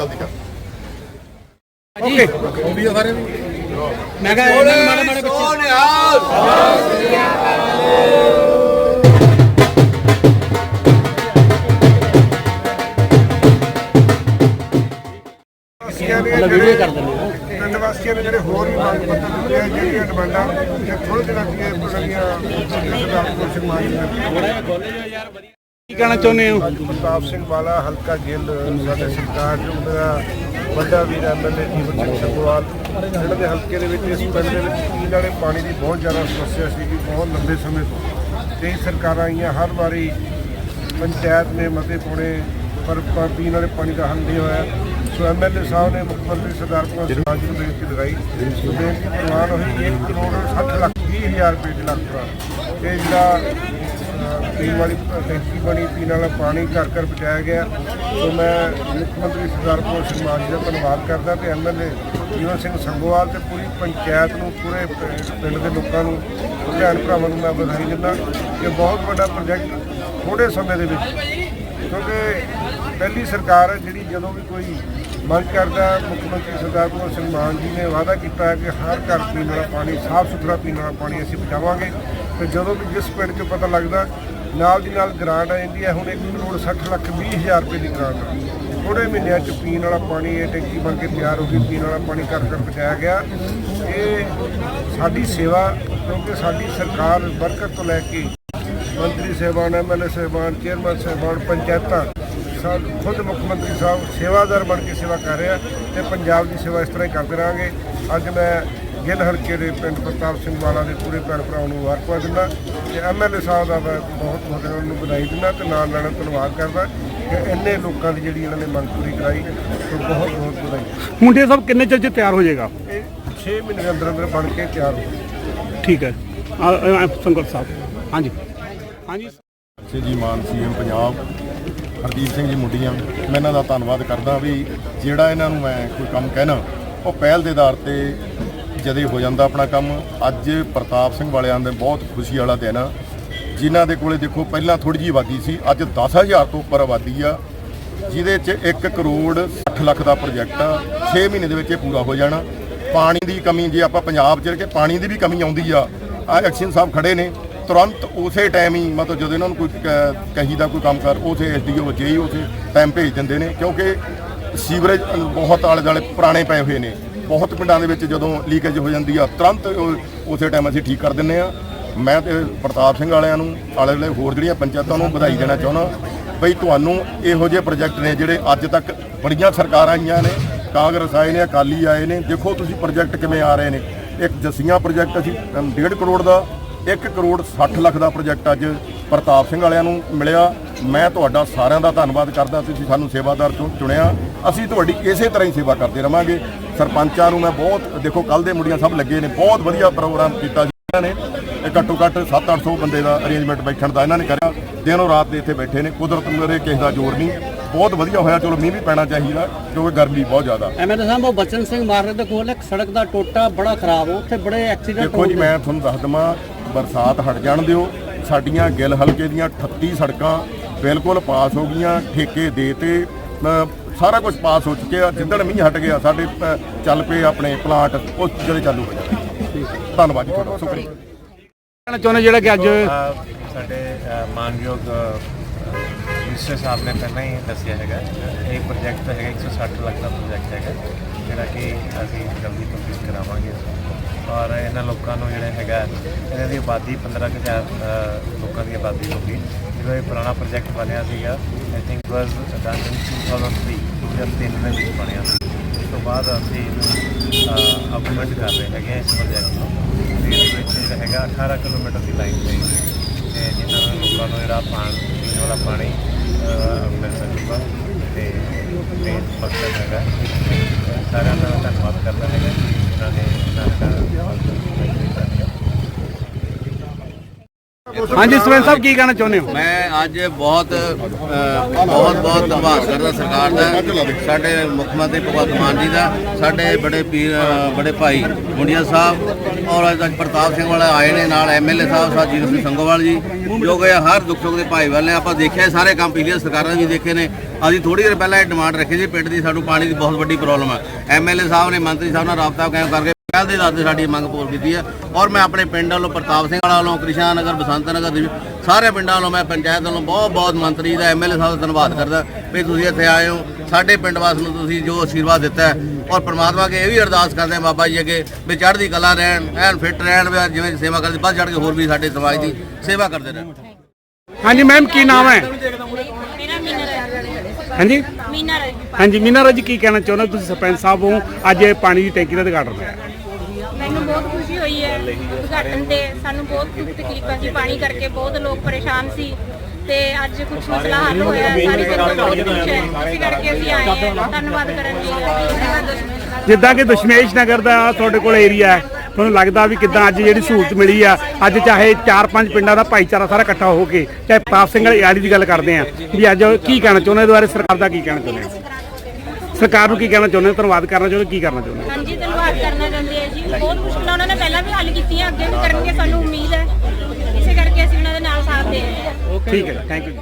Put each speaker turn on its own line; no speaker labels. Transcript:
ਜਲਦੀ ਕਰ
ਓਕੇ
ਆਉਂਦੀ ਆ ਸਾਰਿਆਂ
ਮੈਂ ਕਿਹਾ ਇਹਨਾਂ ਨੂੰ ਮਾੜੇ ਮਾੜੇ ਬੱਚੇ ਵੀਡੀਓ ਕਰ ਦਿੰਦੇ
ਪਿੰਡ ਵਾਸੀਆਂ ਨੇ ਜਿਹੜੇ ਹੋਰ ਵੀ ਮੰਗ ਪੱਤਰ ਦਿੱਤੇ ਆ ਜਿਹੜੀਆਂ ਡਿਮਾਂਡਾਂ ਇਹ ਥੋੜੇ ਦਿਨਾਂ ਦੀਆਂ ਕੋਸ਼ਿਸ਼ ਮਾਰੀ
ਕੀ ਕਹਿਣਾ ਚਾਹੁੰਦੇ ਹੋ?
ਪ੍ਰਤਾਪ ਸਿੰਘ ਵਾਲਾ, ਹਲਕਾ ਗਿੱਲ, ਸਾਡੇ ਸਰਕਾਰ ਜੋ ਮੇਰਾ ਵੱਡਾ ਵੀਰ ਐਮਐਲਏ ਜੀਵਨ ਸਿੰਘ ਸੰਗਵਾਲ ਇਹਨਾਂ ਦੇ ਹਲਕੇ ਦੇ ਵਿੱਚ ਇਸ ਪਿੰਡ ਦੇ ਵਿੱਚ ਪੀਣ ਵਾਲੇ ਪਾਣੀ ਦੀ ਬਹੁਤ ਜ਼ਿਆਦਾ ਸਮੱਸਿਆ ਸੀਗੀ ਬਹੁਤ ਲੰਬੇ ਸਮੇਂ ਤੋਂ। ਕਈ ਸਰਕਾਰਾਂ ਆਈਆਂ, ਹਰ ਵਾਰੀ ਪੰਚਾਇਤ ਨੇ ਮਤੇ ਪਾਉਣੇ, ਪਰ ਪ- ਪੀਣ ਵਾਲੇ ਪਾਣੀ ਦਾ ਹੱਲ ਨਹੀਂ ਹੋਇਆ। ਸੋ ਐਮਐਲਏ ਸਾਹਿਬ ਨੇ ਮੁੱਖ ਮੰਤਰੀ ਸਰਦਾਰ ਭਗਵੰਤ ਸਿੰਘ ਮਾਨ ਜੀ ਨੂੰ ਬੇਨਤੀ ਲਗਾਈ। ਸੋ ਬੇਨਤੀ ਪ੍ਰਵਾਨ ਹੋਈ 1 ਕਰੋੜ 60 ਲੱਖ 20 ਹਜ਼ਾਰ ਰੁਪਏ ਦੇ ਲੱਖ ਦਾ ਇਹ ਜਿਹੜਾ ਪੀਣ ਵਾਲੀ, ਟੈਂਕੀ ਬਣੀ, ਪੀਣ ਵਾਲਾ ਪਾਣੀ ਘਰ ਘਰ ਪਹੁੰਚਾਇਆ ਗਿਆ। ਸੋ ਮੈਂ ਮੁੱਖ ਮੰਤਰੀ ਸਰਦਾਰ ਭਗਵੰਤ ਸਿੰਘ ਮਾਨ ਜੀ ਦਾ ਧੰਨਵਾਦ ਕਰਦਾ ਤੇ ਐਮਐਲਏ ਜੀਵਨ ਸਿੰਘ ਸੰਗੋਵਾਲ ਤੇ ਪੂਰੀ ਪੰਚਾਇਤ ਨੂੰ, ਪੂਰੇ ਪਿੰਡ ਦੇ ਲੋਕਾਂ ਨੂੰ, ਭੈਣ ਭਰਾਵਾਂ ਨੂੰ ਮੈਂ ਵਧਾਈ ਦਿੰਦਾ। ਇਹ ਬਹੁਤ ਵੱਡਾ ਪ੍ਰੋਜੈਕਟ ਥੋੜੇ ਸਮੇਂ ਦੇ ਵਿੱਚ, ਕਿਉਂਕਿ ਪਹਿਲੀ ਸਰਕਾਰ ਹੈ ਜਿਹੜੀ ਜਦੋਂ ਵੀ ਕੋਈ ਮੰਗ ਕਰਦਾ, ਮੁੱਖ ਮੰਤਰੀ ਸਰਦਾਰ ਭਗਵੰਤ ਸਿੰਘ ਮਾਨ ਜੀ ਨੇ ਵਾਅਦਾ ਕੀਤਾ ਹੈ ਕਿ ਹਰ ਘਰ ਪੀਣ ਵਾਲਾ ਪਾਣੀ, ਸਾਫ਼ ਸੁਥਰਾ ਪੀਣ ਵਾਲਾ ਪਾਣੀ ਅਸੀਂ ਪਹੁੰਚਾਵਾਂਗੇ। ਤੇ ਜਦੋਂ ਵੀ ਜਿਸ ਪਿੰਡ 'ਚ ਪਤਾ ਲੱਗਦਾ, ਨਾਲ ਦੀ ਨਾਲ ਗ੍ਰਾਂਟ ਆ ਜਾਂਦੀ ਹੈ, ਹੁਣ 1 ਕਰੋੜ 60 ਲੱਖ 20 ਹਜ਼ਾਰ ਰੁਪਏ ਦੀ ਗ੍ਰਾਂਟ ਆ। ਥੋੜੇ ਮਹੀਨਿਆਂ 'ਚ ਪੀਣ ਵਾਲਾ ਪਾਣੀ, ਇਹ ਟੈਂਕੀ ਬਣ ਕੇ ਤਿਆਰ ਹੋ ਗਈ ਪੀਣ ਵਾਲਾ ਪਾਣੀ ਘਰ ਘਰ ਪਹੁੰਚਾਇਆ ਗਿਆ। ਇਹ ਸਾਡੀ ਸੇਵਾ, ਕਿਉਂਕਿ ਸਾਡੀ ਸਰਕਾਰ ਬਰਕਤ ਤੋਂ ਲੈ ਕੇ ਮੰਤਰੀ ਸਾਹਿਬਾਨ ਐਮਐਲਏ ਸਾਹਿਬਾਨ, ਚੇਅਰਮੈਨ ਸਾਹਿਬਾਨ, ਪੰਚਾਇਤਾਂ, ਸਭ, ਖੁਦ ਮੁੱਖ ਮੰਤਰੀ ਸਾਹਿਬ ਸੇਵਾਦਾਰ ਬਣ ਕੇ ਸੇਵਾ ਕਰ ਰਿਹਾ ਤੇ ਪੰਜਾਬ ਦੀ ਸੇਵਾ ਇਸ ਤਰ੍ਹਾਂ ਹੀ ਕਰਦੇ ਰਹਾਂਗੇ। ਅੱਜ ਮੈਂ ਗਿੱਲ ਹਲਕੇ ਦੇ ਪਿੰਡ ਪ੍ਰਤਾਪ ਸਿੰਘ ਵਾਲਾ ਦੇ ਪੂਰੇ ਭੈਣ ਭਰਾਵਾਂ ਨੂੰ ਮੁਬਾਰਕਬਾਦ ਦਿੰਦਾ ਤੇ ਐਮਐਲਏ ਸਾਹਿਬ ਦਾ ਮੈਂ ਬਹੁਤ ਬਹੁਤ ਉਹਨਾਂ ਨੂੰ ਵਧਾਈ ਦਿੰਦਾ ਤੇ ਨਾਲ ਨਾਲ ਧੰਨਵਾਦ ਕਰਦਾ ਕਿ ਇੰਨੇ ਲੋਕਾਂ ਦੀ ਜਿਹੜੀ ਇਹਨਾਂ ਨੇ ਮੰਗ ਪੂਰੀ ਕਰਾਈ ਤੇ ਬਹੁਤ ਬਹੁਤ ਵਧਾਈ।
ਮੁੰਡੇ ਸਭ ਕਿੰਨੇ ਚਿਰ ਚ ਤਿਆਰ ਹੋ ਜਾਏਗਾ?
ਇਹ 6 ਮਹੀਨੇ ਦੇ ਅੰਦਰ ਅੰਦਰ ਬਣ ਕੇ ਤਿਆਰ ਹੋ
ਠੀਕ ਹੈ। ਸੰਗਤ ਸਾਹਿਬ। ਹਾਂਜੀ। ਹਾਂਜੀ।
ਸਿੰਘ ਜੀ ਮਾਨ ਸੀਐਮ ਪੰਜਾਬ ਹਰਦੀਪ ਸਿੰਘ ਜੀ ਮੁੰਡੀਆਂ ਮੈਂ ਇਹਨਾਂ ਦਾ ਧੰਨਵਾਦ ਕਰਦਾ ਵੀ ਜਿਹੜਾ ਇਹਨਾਂ ਨੂੰ ਮੈਂ ਕੋਈ ਕੰਮ ਕਹਿਣਾ ਉਹ ਪਹਿਲ ਦੇ ਆਧਾਰ ਤੇ ਜਦੇ ਹੋ ਜਾਂਦਾ ਆਪਣਾ ਕੰਮ, ਅੱਜ ਪ੍ਰਤਾਪ ਸਿੰਘ ਵਾਲਿਆਂ ਦੇ ਬਹੁਤ ਖੁਸ਼ੀ ਵਾਲਾ ਦਿਨ ਆ। ਜਿਨ੍ਹਾਂ ਦੇ ਕੋਲੇ ਦੇਖੋ, ਪਹਿਲਾਂ ਥੋੜੀ ਜਿਹੀ ਆਬਾਦੀ ਸੀ, ਅੱਜ 10000 ਤੋਂ ਉੱਪਰ ਆਬਾਦੀ ਆ, ਜਿਹਦੇ 'ਚ 1 ਕਰੋੜ 60 ਲੱਖ ਦਾ ਪ੍ਰੋਜੈਕਟ ਆ 6 ਮਹੀਨੇ ਦੇ ਵਿੱਚ ਇਹ ਪੂਰਾ ਹੋ ਜਾਣਾ। ਪਾਣੀ ਦੀ ਕਮੀ, ਜੇ ਆਪਾਂ ਪੰਜਾਬ 'ਚ ਕਿ ਪਾਣੀ ਦੀ ਵੀ ਕਮੀ ਆਉਂਦੀ ਆ। ਆ ਐਕਸ਼ਨ ਸਾਹਿਬ ਖੜੇ ਨੇ, ਤੁਰੰਤ ਉਸੇ ਟਾਈਮ ਹੀ, ਮਤਲਬ ਜਦੋਂ ਇਹਨਾਂ ਨੂੰ ਕੋਈ ਕ- ਕਹੀਦਾ ਕੋਈ ਕੰਮ ਕਰ ਉਸੇ ਐਸਡੀਓ ਜੇਈ ਉਸੇ ਟਾਈਮ ਭੇਜ ਦਿੰਦੇ ਨੇ, ਕਿਉਂਕਿ ਸੀਵਰੇਜ ਬਹੁਤ ਆਲੇ ਦੁਆਲੇ ਪੁਰਾਣੇ ਪਏ ਹੋਏ ਨੇ। ਬਹੁਤ ਪਿੰਡਾਂ ਦੇ ਵਿੱਚ ਜਦੋਂ ਲੀਕੇਜ ਹੋ ਜਾਂਦੀ ਆ, ਤੁਰੰਤ ਉਹ- ਉਸੇ ਟਾਈਮ ਅਸੀਂ ਠੀਕ ਕਰ ਦਿੰਨੇ ਆ। ਮੈਂ ਤੇ ਪ੍ਰਤਾਪ ਸਿੰਘ ਵਾਲਿਆਂ ਨੂੰ ਆਲੇ ਦੁਆਲੇ ਹੋਰ ਜਿਹੜੀਆਂ ਪੰਚਾਇਤਾਂ ਨੂੰ ਵਧਾਈ ਦੇਣਾ ਚਾਹੁੰਦਾ, ਬਈ ਤੁਹਾਨੂੰ ਇਹੋ ਜਿਹੇ ਪ੍ਰੋਜੈਕਟ ਨੇ ਜਿਹੜੇ ਅੱਜ ਤੱਕ ਬੜੀਆਂ ਸਰਕਾਰਾਂ ਆਈਆਂ ਨੇ, ਕਾਂਗਰਸ ਆਏ ਨੇ, ਅਕਾਲੀ ਆਏ ਨੇ, ਦੇਖੋ ਤੁਸੀਂ ਪ੍ਰੋਜੈਕਟ ਕਿਵੇਂ ਆ ਰਹੇ ਨੇ। ਇੱਕ ਜਸੀਆਂ ਪ੍ਰੋਜੈਕਟ ਅਸੀਂ 1.5 ਕਰੋੜ ਦਾ 1 ਕਰੋੜ 60 ਲੱਖ ਦਾ ਪ੍ਰੋਜੈਕਟ ਅੱਜ ਪ੍ਰਤਾਪ ਸਿੰਘ ਵਾਲਿਆਂ ਨੂੰ ਮਿਲਿਆ। ਮੈਂ ਤੁਹਾਡਾ ਸਾਰਿਆਂ ਦਾ ਧੰਨਵਾਦ ਕਰਦਾ, ਤੁਸੀਂ ਸਾਨੂੰ ਸੇਵਾਦਾਰ ਚੁ- ਚੁਣਿਆ। ਅਸੀਂ ਤੁਹਾਡੀ ਇਸੇ ਤਰ੍ਹਾਂ ਹੀ ਸੇਵਾ ਕਰਦੇ ਰਵਾਂਗੇ। ਸਰਪੰਚਾਂ ਨੂੰ ਮੈਂ ਬਹੁਤ ਦੇਖੋ ਕੱਲ ਦੇ ਮੁੰਡੀਆਂ ਸਭ ਲੱਗੇ ਨੇ। ਬਹੁਤ ਵਧੀਆ ਪ੍ਰੋਗਰਾਮ ਕੀਤਾ ਜੀ। ਇਹਨਾਂ ਨੇ ਇਹ ਘੱਟੋ ਘੱਟ 7-800 ਬੰਦੇ ਦਾ ਅਰੇਂਜਮੈਂਟ ਬੈਠਣ ਦਾ ਇਹਨਾਂ ਨੇ ਕਰਿਆ। ਦਿਨੋਂ ਰਾਤ ਦੇ ਇੱਥੇ ਬੈਠੇ ਨੇ। ਕੁਦਰਤ ਮੇਰੇ ਕਿਸੇ ਦਾ ਜ਼ੋਰ ਨਹੀਂ। ਬਹੁਤ ਵਧੀਆ ਹੋਇਆ। ਚਲੋ ਮੀਂਹ ਵੀ ਪੈਣਾ ਚਾਹੀਦਾ ਕਿਉਂਕਿ ਗਰਮੀ ਬਹੁਤ ਜ਼ਿਆਦਾ।
ਐਮਐਲਏ ਸਾਹਿਬ ਉਹ ਬਚਨ ਸਿੰਘ ਮਾਰਗ ਦੇ ਕੋਲ ਇੱਕ ਸੜਕ ਦਾ ਟੋਟਾ ਬੜਾ ਖਰਾਬ ਆ, ਉੱਥੇ ਬੜੇ ਐਕਸੀਡੈਂਟ
ਦੇਖੋ ਜੀ ਮੈਂ ਤੁਹਾਨੂੰ ਦੱਸ ਦਵਾਂ ਬਰਸਾਤ ਹਟ ਜਾਣ ਦਿਓ। ਸਾਡੀਆਂ ਗਿੱਲ ਹਲਕੇ ਦੀਆਂ 38 ਸੜਕਾਂ ਬਿਲਕੁਲ ਪਾਸ ਹੋ ਗਈਆਂ। ਠੇਕੇ ਦੇ ਤੇ ਸਾਰਾ ਕੁਝ ਪਾਸ ਹੋ ਚੁੱਕਿਆ ਜਿੱਦਣ ਮੀਂਹ ਹਟ ਗਿਆ ਸਾਡੇ ਅ, ਚੱਲ ਪਏ ਆਪਣੇ ਪਲਾਂਟ ਉਹ ਜਿਹੜੇ ਚਾਲੂ ਹੋ ਜਾਣਗੇ। ਧੰਨਵਾਦ ਜੀ ਤੁਹਾਡਾ ਸ਼ੁਕਰੀਆ।
ਕਹਿਣਾ ਚਾਹੁੰਦੇ ਜਿਹੜਾ ਕਿ ਅੱਜ
ਸਾਡੇ ਮਾਨਯੋਗ ਮਿਨਿਸਟਰ ਸਾਹਿਬ ਨੇ ਪਹਿਲਾਂ ਹੀ ਦੱਸਿਆ ਹੈਗਾ। ਇਹ ਪ੍ਰੋਜੈਕਟ ਹੈਗਾ 160 ਲੱਖ ਦਾ ਪ੍ਰੋਜੈਕਟ ਹੈਗਾ ਜਿਹੜਾ ਕਿ ਅਸੀਂ ਜਲਦੀ ਕੰਪਲੀਟ ਕਰਾਵਾਂਗੇ। ਔਰ ਇਹਨਾਂ ਲੋਕਾਂ ਨੂੰ ਜਿਹੜਾ ਹੈਗਾ ਇਹਨਾਂ ਦੀ ਆਬਾਦੀ 15000 ਲੋਕਾਂ ਦੀ ਆਬਾਦੀ ਹੋਗੀ ਜਦੋਂ ਇਹ ਪੁਰਾਣਾ ਪ੍ਰੋਜੈਕਟ ਬਣਿਆ ਸੀਗਾ ਆਈ ਥਿੰਕ ਵਾਸ ਡਨ ਇਨ 2003 2003 ਦੇ ਵਿੱਚ ਬਣਿਆ ਸੀ। ਉਸ ਤੋਂ ਬਾਅਦ ਅਸੀਂ ਇਹਨੂੰ ਅਪਡੇਟ ਕਰ ਰਹੇ ਹੈਗੇ ਇਸ ਪ੍ਰੋਜੈਕਟ ਨੂੰ। ਇਹਦੇ ਵਿੱਚ ਜਿਹੜਾ ਹੈਗਾ 18 ਕਿਲੋਮੀਟਰ ਦੀ ਲਾਈਨ ਚਾਹੀਦੀ ਤੇ ਜਿਨ੍ਹਾਂ ਨੂੰ ਲੋਕਾਂ ਨੂੰ ਜਿਹੜਾ ਪਾਣੀ, ਪੀਣ ਵਾਲਾ ਪਾਣੀ ਮਿਲ ਸਕੂਗਾ। ਤੇ ਮੇਨ ਮਕਸਦ ਹੈਗਾ। ਸਾਰਿਆਂ ਦਾ ਧੰਨਵਾਦ ਕਰਦਾ ਹੈਗਾ। ਜਿਨ੍ਹਾਂ ਨੇ ਇਹਨਾਂ
ਹਾਂਜੀ ਸਰਪੰਚ ਸਾਹਿਬ ਕੀ ਕਹਿਣਾ ਚਾਹੁੰਦੇ ਹੋ?
ਮੈਂ ਅੱਜ ਬਹੁਤ ਬਹੁਤ ਬਹੁਤ ਧੰਨਵਾਦ ਕਰਦਾ ਸਰਕਾਰ ਦਾ ਸਾਡੇ ਮੁੱਖ ਮੰਤਰੀ ਭਗਵੰਤ ਮਾਨ ਜੀ ਦਾ ਸਾਡੇ ਬੜੇ ਪੀਰ ਬੜੇ ਭਾਈ ਮੁੰਡਿਆ ਸਾਹਿਬ ਔਰ ਅੱਜ ਅੱਜ ਪ੍ਰਤਾਪ ਸਿੰਘ ਵਾਲੇ ਆਏ ਨੇ ਨਾਲ ਐਮਐਲਏ ਸਾਹਿਬ ਸਾਹਿਬ ਜੀਤ ਸਿੰਘ ਸੰਗੋਵਾਲ ਜੀ ਜੋ ਗਏ ਹਰ ਦੁੱਖ ਸੁੱਖ ਦੇ ਭਾਈ ਵਾਲੇ ਆਪਾਂ ਦੇਖਿਆ ਸਾਰੇ ਕੰਮ ਪਿਛਲੀਆਂ ਸਰਕਾਰਾਂ ਵੀ ਦੇਖੇ ਨੇ। ਅਸੀਂ ਥੋੜੀ ਦੇਰ ਪਹਿਲਾਂ ਇਹ ਡਿਮਾਂਡ ਰੱਖੀ ਸੀ ਪਿੰਡ ਦੀ ਸਾਨੂੰ ਪਾਣੀ ਦੀ ਬਹੁਤ ਵੱਡੀ ਪ੍ਰੋਬਲਮ ਹੈ ਐਮਐਲਏ ਸਾਹਿਬ ਨੇ ਮੰਤਰੀ ਸਾਹਿਬ ਨਾਲ ਰਾਬਤਾ ਕਾਇਮ ਕਰਕੇ ਪਹਿਲ ਦੇ ਤੇ ਸਾਡੀ ਮੰਗ ਪੂਰ ਕੀਤੀ ਹੈ। ਔਰ ਮੈਂ ਆਪਣੇ ਪਿੰਡ ਵੱਲੋਂ ਪ੍ਰਤਾਪ ਸਿੰਘ ਵਾਲਾ ਵੱਲੋਂ ਕ੍ਰਿਸ਼ਨ ਨਗਰ ਬਸੰਤ ਨਗਰ ਦੇ ਸਾਰੇ ਪਿੰਡਾਂ ਵੱਲੋਂ ਮੈਂ ਪੰਚਾਇਤ ਵੱਲੋਂ ਬਹੁਤ ਬਹੁਤ ਮੰਤਰੀ ਦਾ ਐਮਐਲਏ ਸਾਹਿਬ ਦਾ ਧੰਨਵਾਦ ਕਰਦਾ ਵੀ ਤੁਸੀਂ ਇੱਥੇ ਆਏ ਹੋ। ਸਾਡੇ ਪਿੰਡ ਵਾਸ ਨੂੰ ਤੁਸੀਂ ਜੋ ਆਸ਼ੀਰਵਾਦ ਦਿੱਤਾ ਹੈ। ਔਰ ਪ੍ਰਮਾਤਮਾ ਅੱਗੇ ਇਹ ਵੀ ਅਰਦਾਸ ਕਰਦੇ ਹਾਂ ਬਾਬਾ ਜੀ ਅੱਗੇ ਵੀ ਚੜ੍ਹਦੀ ਕਲਾ ਰਹਿਣ ਐਨ ਫਿੱਟ ਰਹਿਣ ਵੀ ਜਿਵੇਂ ਸੇਵਾ ਕਰਦੇ ਵੱਧ ਚੜ੍ਹ ਕੇ ਹੋਰ ਵੀ ਸਾਡੇ ਸਮਾਜ ਦੀ ਸੇਵਾ ਕਰਦੇ ਰਹਿਣ।
ਹਾਂਜੀ ਮੈਮ ਕੀ ਨਾਮ ਹੈ? ਹਾਂਜੀ?
ਮੀਨਾ ਰਾਜ।
ਹਾਂਜੀ ਮੀਨਾ ਰਾਜ ਕੀ ਕਹਿਣਾ ਚਾਹੁੰਦੇ ਹੋ? ਤੁਸੀਂ ਸਰਪੰਚ ਸਾਹਿਬ ਹੋ ਅੱਜ ਇਹ ਪਾਣੀ ਦੀ ਟੈਂਕੀ ਦਾ ਉਦਘਾਟਨ ਹੋਇਆ
ਮੈਨੂੰ ਬਹੁਤ ਖੁਸ਼ੀ ਹੋਈ ਹੈ ਉਦਘਾਟਨ ਤੇ ਸਾਨੂੰ ਬਹੁਤ ਦੁੱਖ ਤਕਲੀਫਾਂ ਸੀ ਪਾਣੀ ਕਰਕੇ ਬਹੁਤ ਲੋਕ ਪਰੇਸ਼ਾਨ ਸੀ ਤੇ ਅੱਜ ਕੁਝ ਮਸਲਾ ਹੱਲ ਹੋਇਆ। ਸਾਰੀ ਜਨਤਾ ਬਹੁਤ ਖੁਸ਼ ਹੈ। ਇਸੇ ਕਰਕੇ ਅਸੀਂ ਆਏ ਹਾਂ। ਧੰਨਵਾਦ ਕਰਨ ਲਈ
ਜਿੱਦਾਂ ਕਿ ਦਸ਼ਮੇਸ਼ ਨਗਰ ਦਾ ਤੁਹਾਡੇ ਕੋਲ ਏਰੀਆ ਹੈ ਤੁਹਾਨੂੰ ਲੱਗਦਾ ਵੀ ਕਿੱਦਾਂ ਅੱਜ ਜਿਹੜੀ ਸਹੂਲਤ ਮਿਲੀ ਆ ਅੱਜ ਚਾਹੇ 4-5 ਪਿੰਡਾਂ ਦਾ ਭਾਈਚਾਰਾ ਸਾਰਾ ਇਕੱਠਾ ਹੋ ਕੇ ਚਾਹੇ ਪ੍ਰਤਾਪ ਸਿੰਘ ਵਾਲੀ ਦੀ ਗੱਲ ਕਰਦੇ ਆ ਵੀ ਅੱਜ ਕੀ ਕਹਿਣਾ ਚਾਹੁੰਦੇ ਬਾਰੇ ਸਰਕਾਰ ਦਾ ਕੀ ਕਹਿਣਾ ਚਾਹੁੰਦੇ ਸਰਕਾਰ ਨੂੰ ਕੀ ਕਹਿਣਾ ਚਾਹੁੰਦੇ ਹੋ? ਧੰਨਵਾਦ ਕਰਨਾ ਚਾਹੁੰਦੇ ਹੋ? ਕੀ ਕਰਨਾ ਚਾਹੁੰਦੇ ਹੋ?
ਹਾਂਜੀ ਧੰਨਵਾਦ ਕਰਨਾ ਚਾਹੁੰਦੇ ਹਾਂ ਜੀ। ਬਹੁਤ ਮੁਸ਼ਕਲਾਂ ਉਹਨਾਂ ਨੇ ਪਹਿਲਾਂ ਵੀ ਹੱਲ ਕੀਤੀਆਂ ਅੱਗੇ ਵੀ ਕਰਨਗੇ ਸਾਨੂੰ ਉਮੀਦ ਹੈ। ਇਸੇ ਕਰਕੇ ਅਸੀਂ ਉਹਨਾਂ ਦੇ ਨਾਲ ਸਾਥ ਦੇ ਰਹੇ ਹਾਂ।
ਠੀਕ ਹੈ ਥੈਂਕ ਯੂ